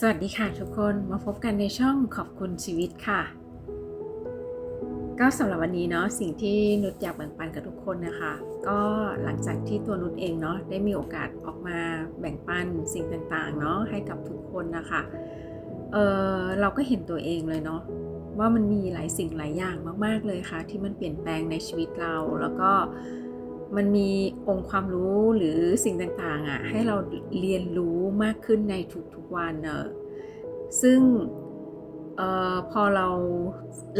สวัสดีค่ะทุกคนมาพบกันในช่องขอบคุณชีวิตค่ะ ก็สำหรับวันนี้เนาะสิ่งที่นุชอยากแบ่งปันกับทุกคนนะคะ ก็หลังจากที่ตัวนุชเองเนาะได้มีโอกาสออกมาแบ่งปันสิ่งต่างๆเนาะให้กับทุกคนนะคะเออเราก็เห็นตัวเองเลยเนาะว่ามันมีหลายสิ่งหลายอย่างมาก ๆเลยค่ะ ที่มันเปลี่ยนแปลงในชีวิตเราแล้วก็ มันมีองค์ความรู้หรือสิ่งต่างๆอะให้เราเรียนรู้มากขึ้นในทุกๆวันเนอะซึ่งออพอเรา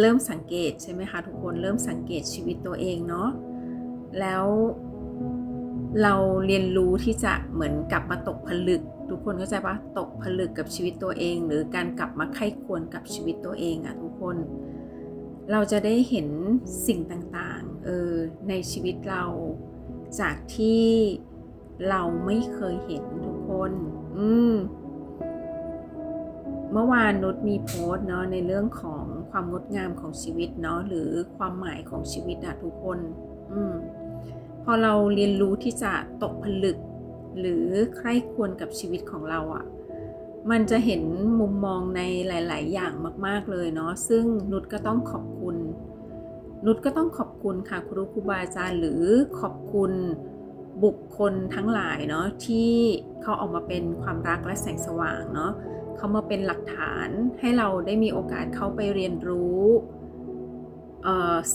เริ่มสังเกตใช่ไหมคะทุกคนเริ่มสังเกตชีวิตตัวเองเนาะแล้วเราเรียนรู้ที่จะเหมือนกลับมาตกผลึก ทุกคนเข้าใจปะตกผลึกกับชีวิตตัวเอง หรือการกลับมาไข้ควรกับชีวิตตัวเองอะทุกคน เราจะได้เห็นสิ่งต่างๆเออในชีวิตเราจากที่เราไม่เคยเห็นทุกคน อืม เมื่อวานนุชมีโพสต์เนาะในเรื่องของความงดงามของชีวิตเนาะหรือความหมายของชีวิตอะทุกคน อืม พอเราเรียนรู้ที่จะตกผลึก หรือใคร่ควรกับชีวิตของเราอะมันจะเห็นมุมมองในหลาย ๆ อย่างมาก ๆ เลยเนาะซึ่งนุชก็ต้องขอบคุณ นุชก็ต้องขอบคุณค่ะครูครูบาอาจารย์หรือขอบคุณบุคคลทั้งหลายเนาะที่เขาออกมาเป็นความรักและแสงสว่างเนาะเขามาเป็นหลักฐานให้เราได้มีโอกาสเข้าไปเรียนรู้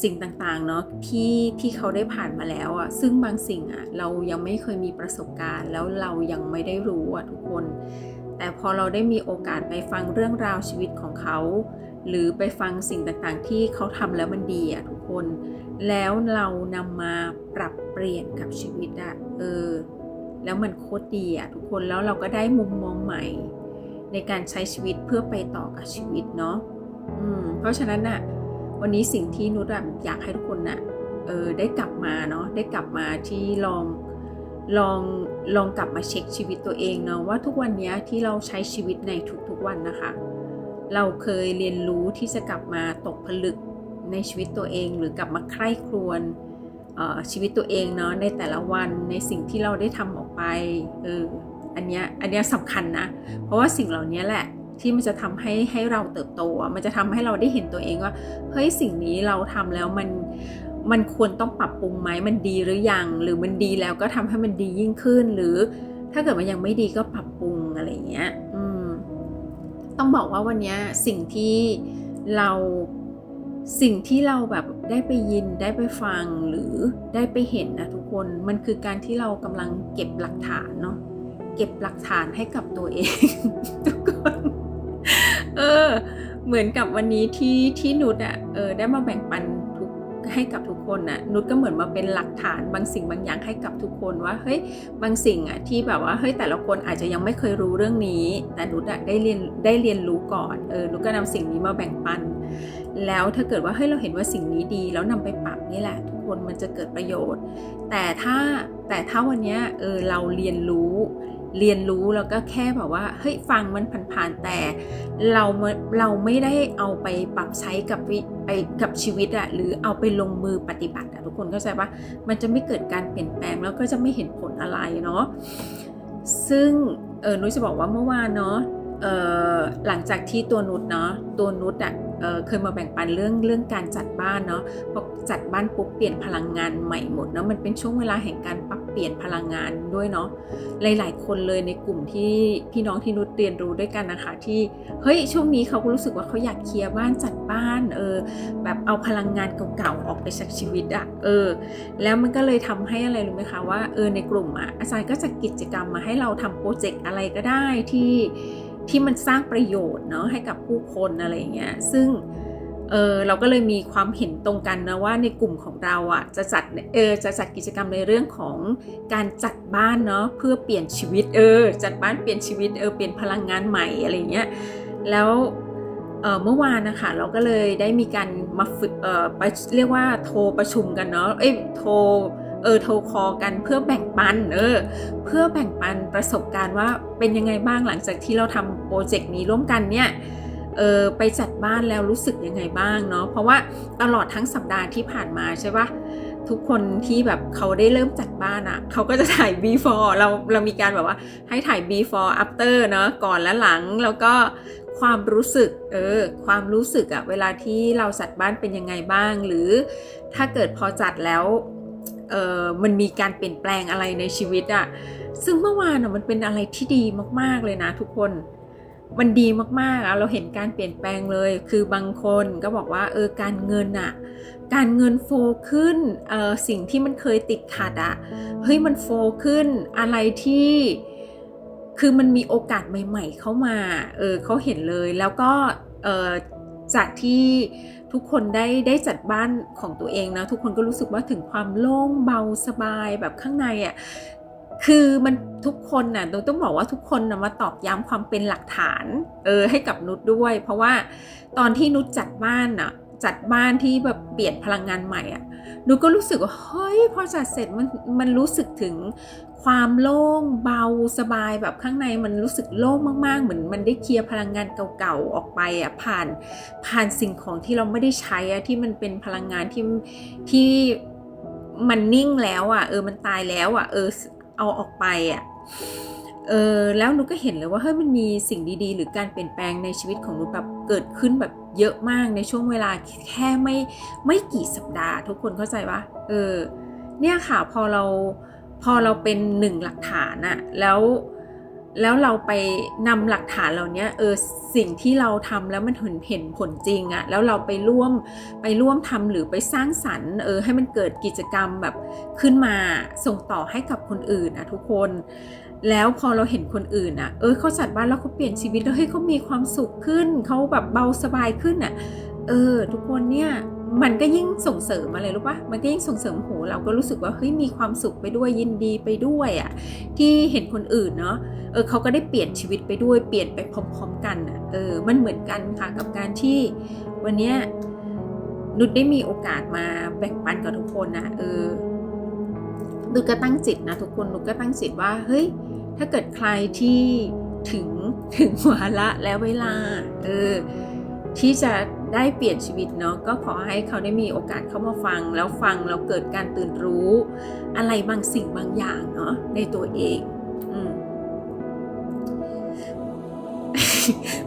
สิ่งต่างๆเนาะที่ที่เขาได้ผ่านมาแล้วอะซึ่งบางสิ่งอะเรายังไม่เคยมีประสบการณ์ แล้วเรายังไม่ได้รู้อะทุกคน แต่พอเราได้มีโอกาสไปฟังเรื่องราวชีวิตของเขา หรือไปฟังสิ่งต่างๆ ที่เขาทำแล้วมันดีอะทุกคน แล้วเรานำมาปรับเปลี่ยนกับชีวิตอะเออ แล้วมันโคตรดีอะทุกคน แล้วเราก็ได้มุมมองใหม่ ในการใช้ชีวิตเพื่อไปต่อกับชีวิตเนาะ อืม เพราะฉะนั้นน่ะวันนี้สิ่งที่นุชอยากให้ทุกคนน่ะเออได้กลับมาเนาะ ได้กลับมาที่ลองลองลองกลับมาเช็คชีวิตตัวเองเนาะว่าทุกวันนี้ที่เราใช้ชีวิตในทุกๆวันนะคะ เราเคยเรียนรู้ที่จะกลับมาตกผลึกในชีวิตตัวเองหรือกลับมาใคร่ครวญชีวิตตัวเองเนาะในแต่ละวันในสิ่งที่เราได้ทำออกไปเอออันเนี้ยอันเนี้ยสำคัญนะ เพราะว่าสิ่งเหล่านี้แหละที่มันจะทำให้ให้เราเติบโตมันจะทำให้เราได้เห็นตัวเองว่าเฮ้ยสิ่งนี้เราทำแล้วมันมันควรต้องปรับปรุงไหมมันดีหรือยัง หรือมันดีแล้วก็ทำให้มันดียิ่งขึ้นหรือถ้าเกิดมันยังไม่ดีก็ปรับปรุงอะไรเงี้ย บอกว่าวันนี้สิ่งที่เราสิ่งที่เราแบบได้ไปยินได้ไปฟังหรือได้ไปเห็นนะทุกคนมันคือการที่เรากำลังเก็บหลักฐานเนาะเก็บหลักฐานให้กับตัวเอง ทุกคนเออ เหมือนกับวันนี้ที่ที่นุชอะเออได้มาแบ่งปัน ให้กับทุกคนอะนุชก็เหมือนมาเป็นหลักฐานบางสิ่งบางอย่างให้กับทุกคนว่าเฮ้ยบางสิ่งอะที่แบบว่าเฮ้ยแต่ละคนอาจจะยังไม่เคยรู้เรื่องนี้ แต่นุชอะได้เรียนได้เรียนรู้ก่อนเออนุชก็นำสิ่งนี้มาแบ่งปัน แล้วถ้าเกิดว่าเฮ้ยเราเห็นว่าสิ่งนี้ดี แล้วนำไปปรับนี่แหละ ทุกคนมันจะเกิดประโยชน์ แต่ถ้าแต่ถ้าวันนี้เออเราเรียนรู้ เรียนรู้แล้วก็แค่แบบว่าเฮ้ยฟังมันผ่านๆแต่เราเราไม่ได้เอาไปปรับใช้กับไปกับชีวิตอะหรือเอาไปลงมือปฏิบัติอะทุกคนเข้าใจปะมันจะไม่เกิดการเปลี่ยนแปลงแล้วก็จะไม่เห็นผลอะไรเนาะซึ่งเออนุชจะบอกว่าเมื่อวานเนาะเออหลังจากที่ตัวนุชเนาะตัวนุชอะเเคยมาแบ่งปันเรื่องเรื่องการจัดบ้านเนาะพอจัดบ้านปุ๊บเปลี่ยนพลังงานใหม่หมดเนาะมันเป็นช่วงเวลาแห่งการปรับ เปลี่ยนพลังงานด้วยเนาะหลาย ๆ คนเลยในกลุ่มที่พี่น้องที่นุชเรียนรู้ด้วยกันนะคะ ที่เฮ้ยช่วงนี้เขาก็รู้สึกว่าเขาอยากเคลียร์บ้านจัดบ้านเออแบบเอาพลังงานเก่าๆออกไปจากชีวิตอะเออ แล้วมันก็เลยทำให้อะไรรู้ไหมคะว่าเออในกลุ่มอะอาจารย์ก็จะกิจกรรมมาให้เราทำโปรเจกต์อะไรก็ได้ที่ที่มันสร้างประโยชน์เนาะให้กับผู้คนอะไรเงี้ยซึ่ง เออเราก็เลยมีความเห็นตรงกันนะว่าในกลุ่มของเราอะจะจัดเออจะจัดกิจกรรมในเรื่องของการจัดบ้านเนาะเพื่อเปลี่ยนชีวิตเออจัดบ้านเปลี่ยนชีวิตเออเปลี่ยนพลังงานใหม่อะไรเงี้ยแล้วเเมื่อวานนะคะเราก็เลยได้มีการมาฝึกเออไปเรียกว่าโทรประชุมกันเนาะเอ้ยโทรเออโทรคอกันเพื่อแบ่งปันเออเพื่อแบ่งปันประสบการณ์ว่าเป็นยังไงบ้างหลังจากที่เราทำโปรเจกต์นี้ร่วมกันเนี่ย เออไปจัดบ้านแล้วรู้สึกยังไงบ้างเนาะเพราะว่าตลอดทั้งสัปดาห์ที่ผ่านมาใช่ปะทุกคนที่แบบเขาได้เริ่มจัดบ้านอะ่ะ เขาก็จะถ่าย before เราเรามีการแบบว่าให้ถ่าย before after เนาะก่อนและหลังแล้วก็ความรู้สึกเออความรู้สึกอะเวลาที่เราจัดบ้านเป็นยังไงบ้าง หรือถ้าเกิดพอจัดแล้วเออมันมีการเปลี่ยนแปลงอะไรในชีวิตอะซึ่งเมื่อวานอะมันเป็นอะไรที่ดีมากๆเลยนะทุกคน มันดีมากๆอะเราเห็นการเปลี่ยนแปลงเลย คือบางคนก็บอกว่าเออการเงินอะการเงินโฟขึ้นเออสิ่งที่มันเคยติดขัดอะเฮ้ยมันโฟขึ้นอะไรที่คือมันมีโอกาสใหม่ ๆ เข้ามาเออเขาเห็นเลยแล้วก็เออจากที่ทุกคนได้ได้จัดบ้านของตัวเองนะทุกคนก็รู้สึกว่าถึงความโล่งเบาสบายแบบข้างในอะ่ะ คือมันทุกคนน่ะต้องบอกว่าทุกคนนะมาตอกย้ำความเป็นหลักฐาน เออให้กับนุชด้วย เพราะว่าตอนที่นุชจัดบ้านน่ะจัดบ้านที่แบบเปลี่ยนพลังงานใหม่อะนุชก็รู้สึกว่าเฮ้ยพอจัดเสร็จมันมันรู้สึกถึงความโล่งเบาสบายแบบข้างในมันรู้สึกโล่งมากๆ เหมือนมันได้เคลียร์พลังงานเก่าๆออกไปอะผ่านผ่านสิ่งของที่เราไม่ได้ใช้อะที่มันเป็นพลังงานที่ที่มันนิ่งแล้วอะเออมันตายแล้วอะเออ เอาออกไปอะเออแล้วหนูก็เห็นเลยว่าเฮ้ยมันมีสิ่งดีๆ หรือการเปลี่ยนแปลงในชีวิตของหนูแบบเกิดขึ้นแบบเยอะมากในช่วงเวลาแค่ไม่ไม่กี่สัปดาห์ ทุกคนเข้าใจปะเออเนี่ยค่ะพอเราพอเราเป็นหนึ่งหลักฐานอะแล้ว แล้วเราไปนำหลักฐานเหล่านี้เออสิ่งที่เราทำแล้วมันเห็นเห็นผลจริงอะแล้วเราไปร่วมไปร่วมทำหรือไปสร้างสรรค์เออให้มันเกิดกิจกรรมแบบขึ้นมาส่งต่อให้กับคนอื่นอะทุกคน แล้วพอเราเห็นคนอื่นอะเออเขาจัดบ้านแล้วเขาเปลี่ยนชีวิตแล้วเฮ้ยเขามีความสุขขึ้นเขาแบบเบาสบายขึ้นอะเออ ทุกคนเนี่ย มันก็ยิ่งส่งเสริมอะไรรู้ปะมันก็ยิ่งส่งเสริมโหเราก็รู้สึกว่าเฮ้ยมีความสุขไปด้วยยินดีไปด้วยอะ่ะที่เห็นคนอื่นเนาะเออเขาก็ได้เปลี่ยนชีวิตไปด้วยเปลี่ยนไปพร้อมๆกันอะเออมันเหมือนกันค่ะกับการที่วันเนี้ยนุชได้มีโอกาสมาแบ่งปันกับทุกคนนะเออนุชก็ตั้งจิตนะทุกคนนุชก็ตั้งจิตว่าเฮ้ยถ้าเกิดใครที่ถึงถึงวาระแล้วเวลาเออที่จะ ได้เปลี่ยนชีวิตเนาะก็ขอให้เขาได้มีโอกาสเข้ามาฟัง แล้วฟังแล้วเกิดการตื่นรู้ อะไรบางสิ่งบางอย่างเนาะในตัวเองอ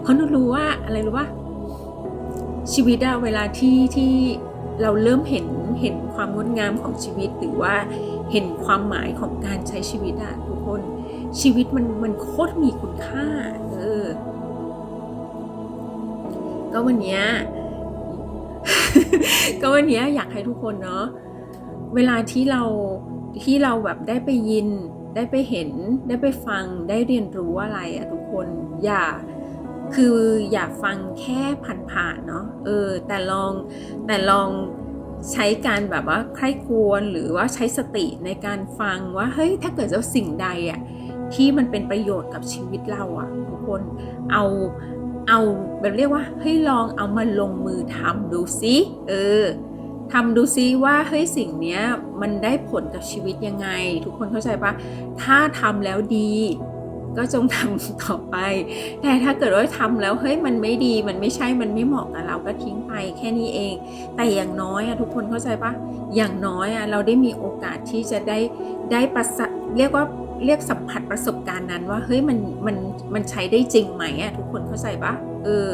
เพราะนุรู้ว่าอะไรรู้ว่าชีวิตอะเวลาที่ที่เราเริ่มเห็นเห็นความงดงามของชีวิตหรือว่าเห็นความหมายของการใช้ชีวิตอะทุกคน ชีวิตมันมันโคตรมีคุณค่า เออ ก็วันนี้ก็วันนี้อยากให้ทุกคนเนาะเวลาที่เราที่เราแบบได้ไปยิน ได้ไปเห็น ได้ไปฟังได้เรียนรู้อะไรอะทุกคนอย่าคืออย่าฟังแค่ผ่านๆเนาะเออแต่ลองแต่ลองใช้การแบบว่าใคร่ควรหรือว่าใช้สติในการฟังว่าเฮ้ยถ้าเกิดจะสิ่งใดอะที่มันเป็นประโยชน์กับชีวิตเราอะทุกคนเอา เอาแบบเรียกว่าเฮ้ยลองเอามาลงมือทำดูซิเออทำดูซิว่าเฮ้ยสิ่งเนี้ยมันได้ผลกับชีวิตยังไง ทุกคนเข้าใจปะถ้าทำแล้วดี ก็จงทำต่อไป แต่ถ้าเกิดว่าทำแล้วเฮ้ยมันไม่ดีมันไม่ใช่มันไม่เหมาะกับเราก็ทิ้งไปแค่นี้เอง แต่อย่างน้อยอะทุกคนเข้าใจปะอย่างน้อยอะเราได้มีโอกาสที่จะได้ได้ประสเรียกว่า เรียกสัมผัสประสบการณ์นั้นว่าเฮ้ยมันมันมันใช้ได้จริงไหมอะทุกคนเข้าใจปะเออ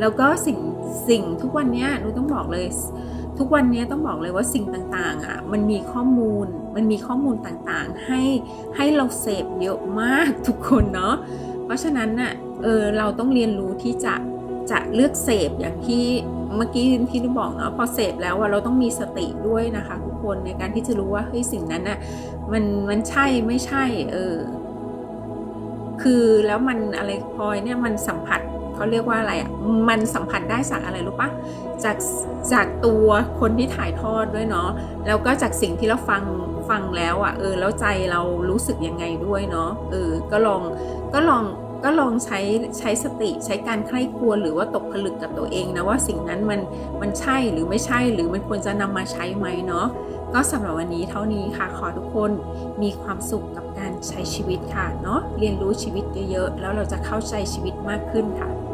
แล้วก็สิ่งสิ่งทุกวันนี้หนูต้องบอกเลย ทุกวันนี้ต้องบอกเลยว่าสิ่งต่างๆอะมันมีข้อมูลมันมีข้อมูลต่างๆ ให้ให้เราเสพเยอะมากทุกคนเนาะเพราะฉะนั้นน่ะเออเราต้องเรียนรู้ที่จะจะเลือกเสพอย่างที่เมื่อกี้ที่นุบอกเนาะพอเสพแล้วว่าเราต้องมีสติด้วยนะคะทุ คนในการที่จะรู้ว่าเฮ้ยสิ่งนั้นน่ะมันมันใช่ไม่ใช่ เออ คือแล้วมันอะไรพลอยเนี่ยมันสัมผัสเขาเรียกว่าอะไรอะมันสัมผัสได้จากอะไรรู้ปะจากจากตัวคนที่ถ่ายทอดด้วยเนาะแล้วก็จากสิ่งที่เราฟังฟังแล้วอะเออแล้วใจเรารู้สึกยังไงด้วยเนาะเออก็ลองก็ลอง ก็ลองใช้ใช้สติใช้การใคร่ควหรือว่าตกผลึกกับตัวเองนะว่าสิ่งนั้นมันมันใช่หรือไม่ใช่หรือมันควรจะนำมาใช้ไหมเนาะก็สำหรับวันนี้เท่านี้ค่ะ ขอทุกคนมีความสุขกับการใช้ชีวิตค่ะเนาะเรียนรู้ชีวิตเยอะๆ แล้วเราจะเข้าใจชีวิตมากขึ้นค่ะ